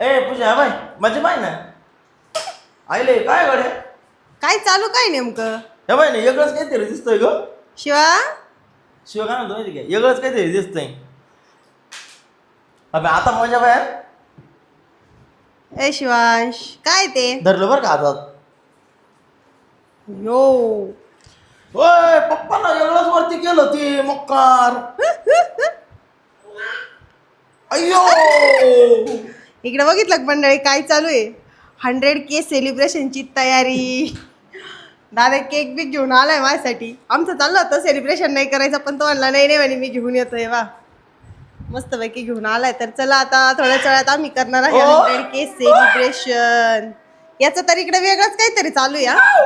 ए पूजा bye माझी bye ना? आईले काय गड्या? काय चालू काय नेमकं? हे बाय ना वेगळंच काहीतरी दिसतोय ग. शिवा? शिव काय म्हणतो माहिती काय वेगळंच काहीतरी दिसतंय. अबे आता माझ्या बाया ए शिवांश काय ते? धरलं बरं का हातात? यो. ओय पप्पाला वेगळंच वरती केलं ते मक्कार. अय्यो! इकडे बघितलं मंडळी? काय चालू आहे? हंड्रेड के सेलिब्रेशनची तयारी. दादा केक बी घेऊन आलाय माझ्यासाठी. आमचं चाललं होतं सेलिब्रेशन नाही करायचं पण तो म्हणला नाही नाही म्हणे मी घेऊन येतोय वा. मस्तपैकी घेऊन आलाय. तर चला आता थोड्याच वेळात आम्ही करणार आहे. हंड्रेड के सेलिब्रेशन याचं तर इकडे वेगळंच काहीतरी चालू आहे हा.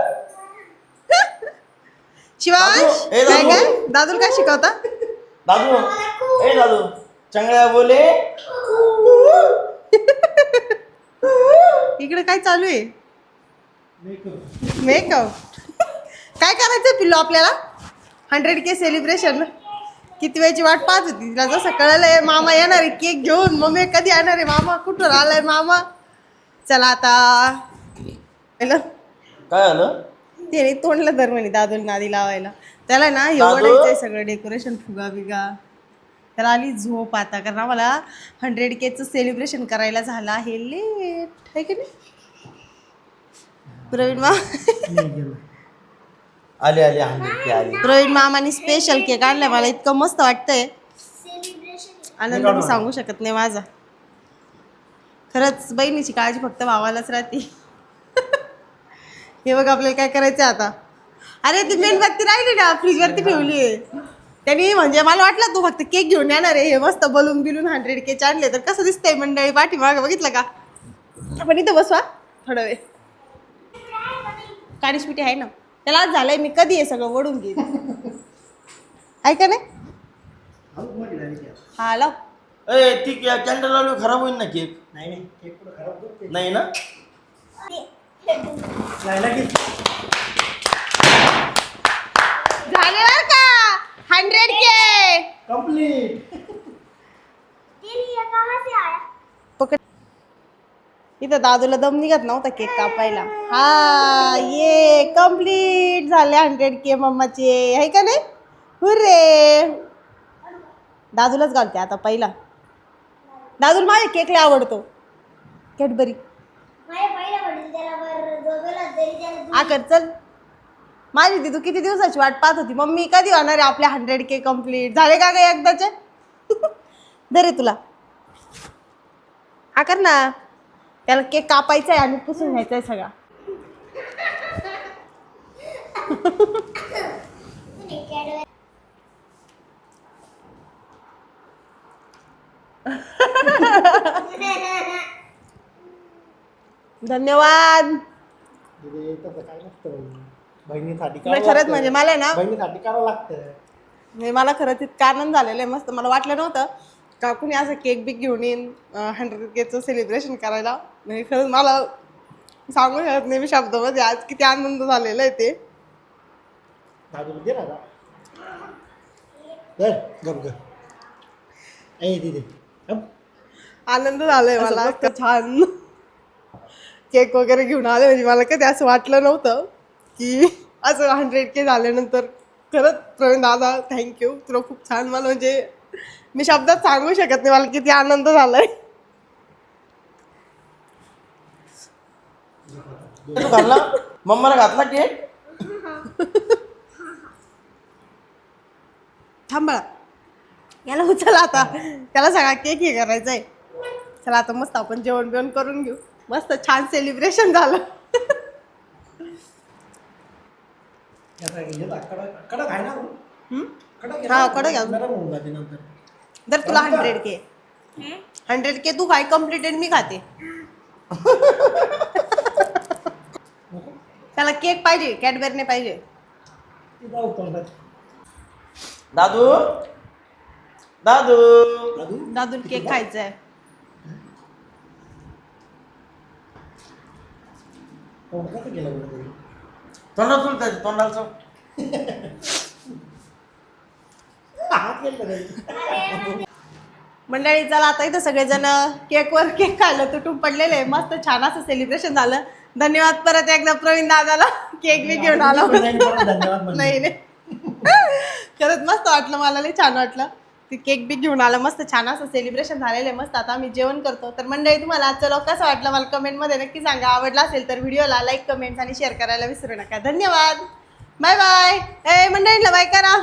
शिवांश काय. काय? दादूला काय शिकवता? दादू ए दादू. चंगळ्या बोले. इकडे काय चालू आहे? मेकअप काय करायचं पिल्लू आपल्याला? हंड्रेड के सेलिब्रेशन किती वेळची वाट पाहत होती? तिला जसं कळलंय मामा येणार आहे केक घेऊन. मम्मी कधी येणार आहे? मामा कुठून आलाय मामा? चला आता. हॅलो? काय झालं? त्याने तोंडलं धर म्हणे दादूला नादी लावायला. त्याला ना? एवढायचंय सगळं डेकोरेशन फुगा बिगा त्याला आली झोप आता कारण आम्हाला हंड्रेड केचं सेलिब्रेशन करायला झालं आहे. लेट आहे की नाही? प्रवीण मा आली आली हंड्रेड आली प्रवीण मामाने स्पेशल केक आणलाय. मला इतकं मस्त वाटतंय. आनंद मी सांगू शकत नाही माझा. खरंच बहिणीची काळजी फक्त भावालाच राहते. हे बघ आपल्याला काय करायचं आता. अरे ती मेणबत्ती राहिली ना फ्रीजवरती ठेवली आहे त्यांनी म्हणजे मला वाटलं तू फक्त केक घेऊन येणार आहे हे मस्त बलून बिलून हंड्रेड केक आणले तर कसं दिसतंय मंडळी पाठी मागं बघितलं का? आपण इथं बसवा थोडा वेळ. काळीच पिठी आहे ना त्याला आज झालंय मी कधी हे सगळं वडून घेईन. ऐका नाही? हा लाव. ए ती कॅन्डल लावली खराब होईल ना केक? नाही नाही केक पुढं खराब होतो नाही. ना? झाले बर का? हंड्रेड के। कंप्लीट पकड. इथं दादूला दम निघत नव्हता केक कापायला. हा ये कंप्लीट झाले हंड्रेड के मम्माचे. आहे का नाही? हुर्रे. दादूलाच घालते आता पहिला. दादूला माझ्या केकला आवडतो. कॅडबरी आकर चल. माझी ती तू किती दिवसाची वाट पाहत होती? मम्मी कधी होणार आहे आपल्या हंड्रेड के कंप्लीट झाले का काय एकदाचे? धरे तुला. आकर ना. त्याला केक कापायचा आहे आणि पुसून घ्यायचा आहे सगळा. धन्यवाद. बहिणीसाठी नाही, खरंच म्हणजे. मला ना बहिणीसाठी करावं लागतं. म्हणजे मला खरंच इतकं आनंद झालेला आहे मस्त. मला वाटलं नव्हतं का कुणी असं केक बिक घेऊन येईन हंड्रेड केचं सेलिब्रेशन करायला. म्हणजे खरंच मला सांगू शकत नाही मी शब्दामध्ये. आज किती आनंद झालेला आहे ते. दादूला दे ना दर गप ग ए दिदे गप. आनंद झालाय मला. इतकं छान. केक वगैरे घेऊन आले. म्हणजे मला कधी असं वाटलं नव्हतं. की असं हंड्रेड के झाल्यानंतर खरंच प्रवीण दादा थँक्यू तुला खूप छान मला म्हणजे मी शब्दात सांगू शकत नाही मला किती आनंद झालाय. घातला मम्माला घातला केक थांबा याला उचला आता. त्याला सगळा केक हे करायचा आहे चला आता मस्त आपण जेवण बिवण करून घेऊ. मस्त छान सेलिब्रेशन झालं याचा हे दाख, कडक आहे ना हा, ना? कडक आहे. नरम होऊन जाते नंतर. तर तुला हंड्रेड के हंड्रेड के तू काय कम्प्लिटेड मी खाते. त्याला केक पाहिजे कॅडबेरने पाहिजे. दादू? दादू? दादू? केक खायचा आहे तोंड कसं गेलं बरं तरी? तोंडाला तरी. मंडळी चला आता इथं सगळेजण केकवर केक खायला तुटून पडलेले आहे. मस्त छान असं सेलिब्रेशन झालं धन्यवाद परत एकदा प्रवीण दादाला केक बी घेऊन आला म्हणजे. नाही नाही खरंच मस्त वाटलं मला लई छान वाटलं ते केक बी घेऊन आलं. मस्त छान असं सेलिब्रेशन झालेलं आहे. मस्त आता आम्ही जेवण करतो. तर मंडळी तुम्हाला आजचा लोक कसं वाटलं मला कमेंटमध्ये नक्की सांगा. आवडला असेल तर व्हिडिओला लाईक कमेंट्स आणि शेअर करायला विसरू नका. धन्यवाद. बाय बाय ए मंडळीला बाय करा.